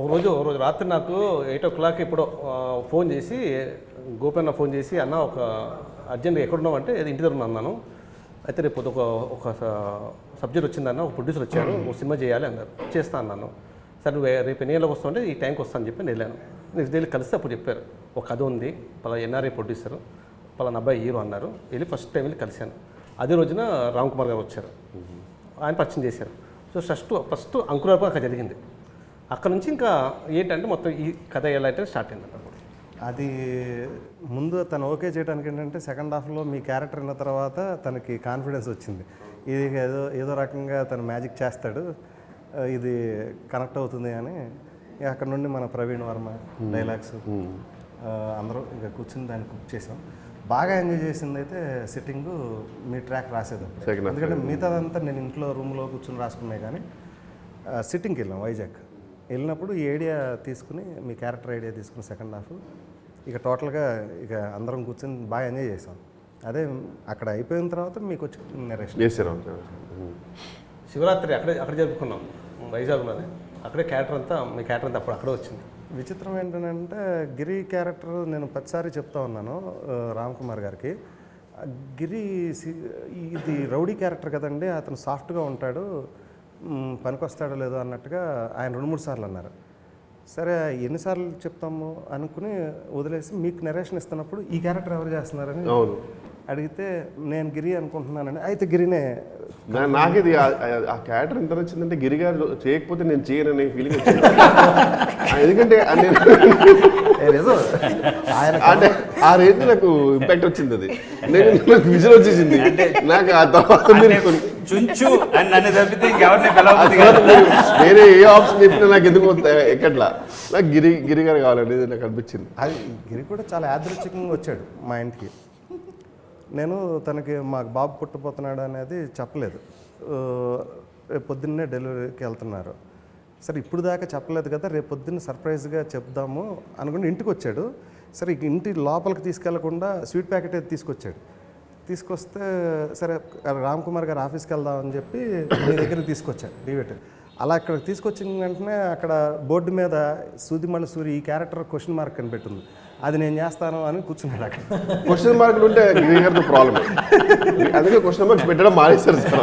ఒక రోజు ఒక రోజు రాత్రి నాకు ఎయిట్ ఓ క్లాక్ ఇప్పుడు ఫోన్ చేసి గోపన్న ఫోన్ చేసి అన్న ఒక అర్జెంట్గా ఎక్కడున్నావు? అంటే ఇంటి దగ్గర ఉన్నాను అన్నాను. అయితే రేపు ఒక ఒక సబ్జెక్ట్ వచ్చిందన్న ఒక ప్రొడ్యూసర్ వచ్చారు ఒక సినిమా చేయాలి అన్నారు. చేస్తా అన్నాను. సరే నువ్వు రేపు ఎన్ని గంటలకు వస్తావు? అంటే ఈ టైంకి వస్తాను చెప్పి నేను వెళ్ళాను. నెక్స్ట్ డే కలిస్తే అప్పుడు చెప్పారు. ఒక కథ ఉంది పలా ఎన్ఆర్ఐ ప్రొడ్యూసర్ పలానా అబ్బాయి హీరో అన్నారు. వెళ్ళి ఫస్ట్ టైం వెళ్ళి కలిశాను. అదే రోజున రామ్ కుమార్ గారు వచ్చారు. ఆయన పరిచయం చేశారు. సో ఫస్ట్ ఫస్ట్ అంకురార్పణ అక్కడ జరిగింది. అక్కడ నుంచి ఇంకా ఏంటంటే మొత్తం ఈ కథ ఎలా అయితే స్టార్ట్ అయింది అది ముందు తను ఓకే చేయడానికి ఏంటంటే సెకండ్ హాఫ్లో మీ క్యారెక్టర్ అయిన తర్వాత తనకి కాన్ఫిడెన్స్ వచ్చింది. ఇది ఏదో ఏదో రకంగా తను మ్యాజిక్ చేస్తాడు. ఇది కనెక్ట్ అవుతుంది అని అక్కడ నుండి మన ప్రవీణ్ వర్మ డైలాగ్స్ అందరూ ఇక కూర్చుని దాన్ని కుక్ చేసాం. బాగా ఎంజాయ్ చేసింది అయితే సిట్టింగ్ మీ ట్రాక్ half. ఎందుకంటే మిగతాదంతా నేను ఇంట్లో రూమ్లో కూర్చుని రాసుకున్నాయి కానీ సిట్టింగ్కి వెళ్ళాం వైజాగ్. వెళ్ళినప్పుడు ఈ ఐడియా తీసుకుని మీ క్యారెక్టర్ ఐడియా తీసుకుని సెకండ్ హాఫ్ ఇక టోటల్గా ఇక అందరం కూర్చొని బాగా ఎంజాయ్ చేసాం. అదే అక్కడ అయిపోయిన తర్వాత మీకు వచ్చి నెరేషన్ చేశారు శివరాత్రి అక్కడే అక్కడ జరుపుకున్నాం. వైజాగ్లోనే అక్కడే క్యారెక్టర్ అంతా మీ క్యారెక్టర్ అంతా అప్పుడు అక్కడే వచ్చింది. విచిత్రం ఏంటంటే గిరి క్యారెక్టర్ నేను ప్రతిసారి చెప్తా ఉన్నాను రామ్ కుమార్ గారికి. గిరి ఇది రౌడీ క్యారెక్టర్ కదండి అతను సాఫ్ట్గా ఉంటాడు. పనికొస్తాడో లేదో అన్నట్టుగా ఆయన రెండు మూడు సార్లు అన్నారు. సరే ఎన్నిసార్లు చెప్తాము అనుకుని వదిలేసి మీకు నెరేషన్ ఇస్తున్నప్పుడు ఈ క్యారెక్టర్ ఎవరు చేస్తున్నారని అడిగితే నేను గిరి అనుకుంటున్నానండి అయితే గిరినే నా- నాకేది ఆ- క్యారెక్టర్ ఎంత నచ్చిందంటే గిరి గారు చేయకపోతే నేను చేయననే ఫీలింగ్ ఎందుకంటే అంటే ఆ రేంజ్ నాకు ఇంపాక్ట్ వచ్చింది అది. నేను నాకు విజువల్ వచ్చేసింది. నాకు ఆ తర్వాత చుంచు అని నన్ను తప్పితే వేరే ఏ ఆప్షన్ చెప్పినా నాకు ఎందుకు ఎక్కట్లా? నాకు గిరి గిరి గారు కావాలనేది నాకు అనిపించింది. అది గిరి కూడా చాలా యాదృచ్ఛికంగా వచ్చాడు మా ఇంటికి. నేను తనకి మాకు బాబు పుట్టబోతున్నాడు అనేది చెప్పలేదు. రేపు పొద్దున్నే డెలివరీకి వెళ్తున్నారు. సరే ఇప్పుడు దాకా చెప్పలేదు కదా రేపు పొద్దున్న సర్ప్రైజ్గా చెప్దాము అనుకుని ఇంటికి వచ్చాడు. సరే ఇంటి లోపలికి తీసుకెళ్ళకుండా స్వీట్ ప్యాకెట్ అయితే తీసుకొచ్చాడు? తీసుకొస్తే సరే రామ్ కుమార్ గారు ఆఫీస్కి వెళ్దామని చెప్పి మీ దగ్గర తీసుకొచ్చాడు డివేట్ అలా ఇక్కడ తీసుకొచ్చిన వెంటనే అక్కడ బోర్డు మీద సూదిమణి సూరి ఈ క్యారెక్టర్ క్వశ్చన్ మార్క్ అని పెట్టింది అది నేను చేస్తాను అని కూర్చున్నాడు అక్కడ. క్వశ్చన్ మార్కులు ఉంటే ప్రాబ్లం అందుకే క్వశ్చన్ మార్క్స్ పెట్టడం మానేస్తారు సార్.